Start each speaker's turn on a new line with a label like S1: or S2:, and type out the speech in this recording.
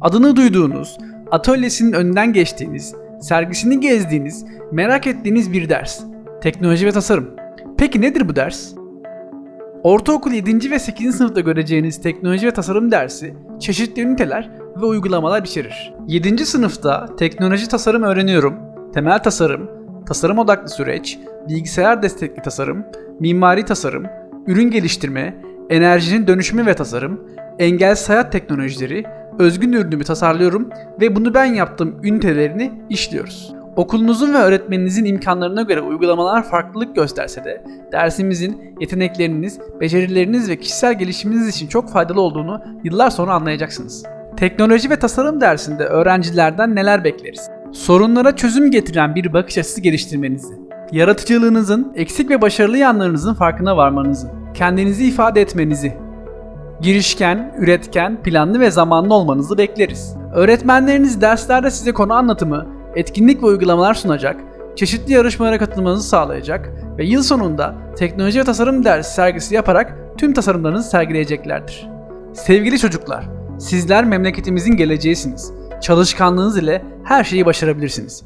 S1: Adını duyduğunuz, atölyesinin önünden geçtiğiniz, sergisini gezdiğiniz, merak ettiğiniz bir ders. Teknoloji ve tasarım. Peki nedir bu ders? Ortaokul 7. ve 8. sınıfta göreceğiniz teknoloji ve tasarım dersi çeşitli üniteler ve uygulamalar içerir. 7. sınıfta teknoloji tasarım öğreniyorum, temel tasarım, tasarım odaklı süreç, bilgisayar destekli tasarım, mimari tasarım, ürün geliştirme, enerjinin dönüşümü ve tasarım, engelsiz hayat teknolojileri, özgün ürünümü tasarlıyorum ve bunu ben yaptım ünitelerini işliyoruz. Okulunuzun ve öğretmeninizin imkanlarına göre uygulamalar farklılık gösterse de dersimizin yetenekleriniz, becerileriniz ve kişisel gelişiminiz için çok faydalı olduğunu yıllar sonra anlayacaksınız. Teknoloji ve tasarım dersinde öğrencilerden neler bekleriz? Sorunlara çözüm getiren bir bakış açısı geliştirmenizi, yaratıcılığınızın, eksik ve başarılı yanlarınızın farkına varmanızı, kendinizi ifade etmenizi, girişken, üretken, planlı ve zamanlı olmanızı bekleriz. Öğretmenleriniz derslerde size konu anlatımı, etkinlik ve uygulamalar sunacak, çeşitli yarışmalara katılmanızı sağlayacak ve yıl sonunda teknoloji ve tasarım dersi sergisi yaparak tüm tasarımlarınızı sergileyeceklerdir. Sevgili çocuklar, sizler memleketimizin geleceğisiniz. Çalışkanlığınız ile her şeyi başarabilirsiniz.